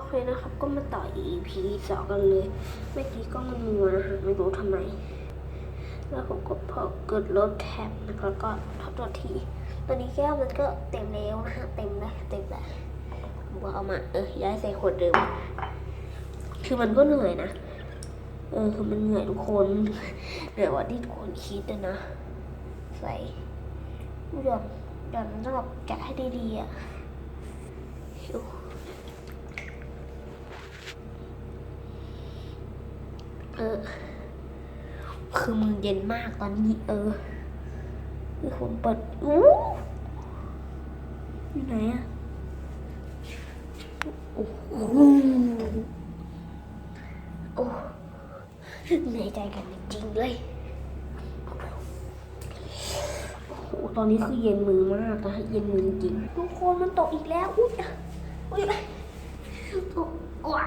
โอเคนะครับ ก็มาต่อ EP สองกันเลย เมื่อกี้ก็มันมัวนะฮะไม่รู้ทำไม แล้วผมก็พอกดลบแท็บนะครับก็ทบตัวทีตอนนี้แก้วมันก็เต็มแล้วนะฮะเต็มแล้วเต็มแล้วผมก็เอามาเออย้ายใส่ขวดเดิมคือมันก็เหนื่อยนะเออคือมันเหนื่อยทุกคนเหนื่อยกว่าที่ทุกคนคิดนะนะ ใส่หย่อนหย่อนมันต้องแบบแกะให้ดีๆอะชิว เออ คือมือเย็นมากตอนนี้ เออคือผมเปิดอู้อยู่ไหนอะโอ้โหโอ้เหนื่อยใจกันจริงๆเลยโอ้โหตอนนี้คือเย็นมือมากนะเย็นมือจริงทุกคนมันตกอีกแล้ว อุ้ยอุ้ยตกว้า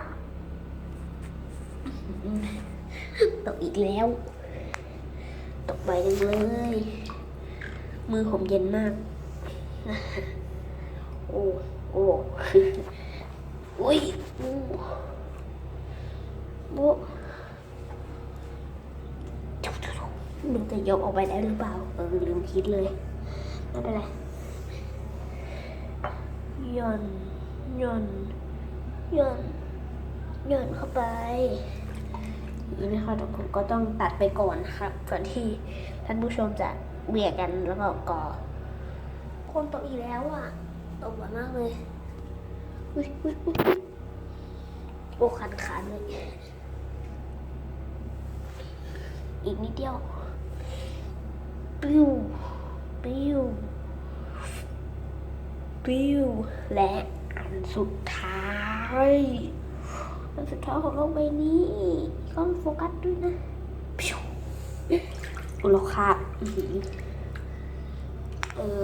ตกอีกแล้ว ตกใบหนึ่งเลย มือผมเย็นมาก โอ้โอ้อุ้ยโอ้โอ้จุ๊บจุ๊บจุ๊บหนูจะยกออกไปได้หรือเปล่า เออ ลืมคิดเลย ไม่เป็นไรย่อนย่อนย่อนย่อนเข้าไป นี่นะคะเดี๋ยวผมก็ต้องตัดไปก่อนครับก่อนที่ท่านผู้ชมจะเบียกันแล้วก็ก่อคนตกอีกแล้วอะตกบ่อยมากเลยอุ๊ยอุ๊ยอุ๊ยโอ้คันขาเลยอีกนิดเดียว ปิ้ว ปิ้ว ปิ้ว และอันสุดท้าย อันสุดท้ายของโลกใบนี้ก็โฟกัสด้วยนะพิวอุลคาบอื้อหือเออ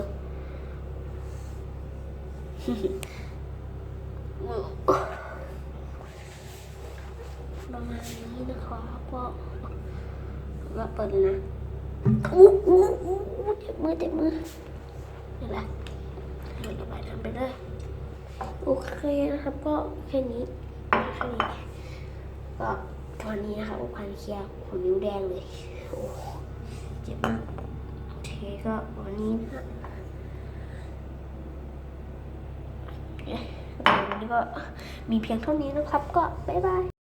ประมาณนี้นะครับก็ก็เปิดเลยนะอู้อู้อู้อู้เจ็บมือเจ็บมือนี่แหละเดินไปเดินไปเลยโอเคนะครับก็แค่นี้ แค่นี้ก็ตอนนี้นะคะโอุพันเคลียร์ผมนิ้วแดงเลยโอ้เจ็บมากโอเคก็วันนี้นะฮะเอ๊ะวันนี้ก็มีเพียงเท่านี้นะครับก็บ๊ายบาย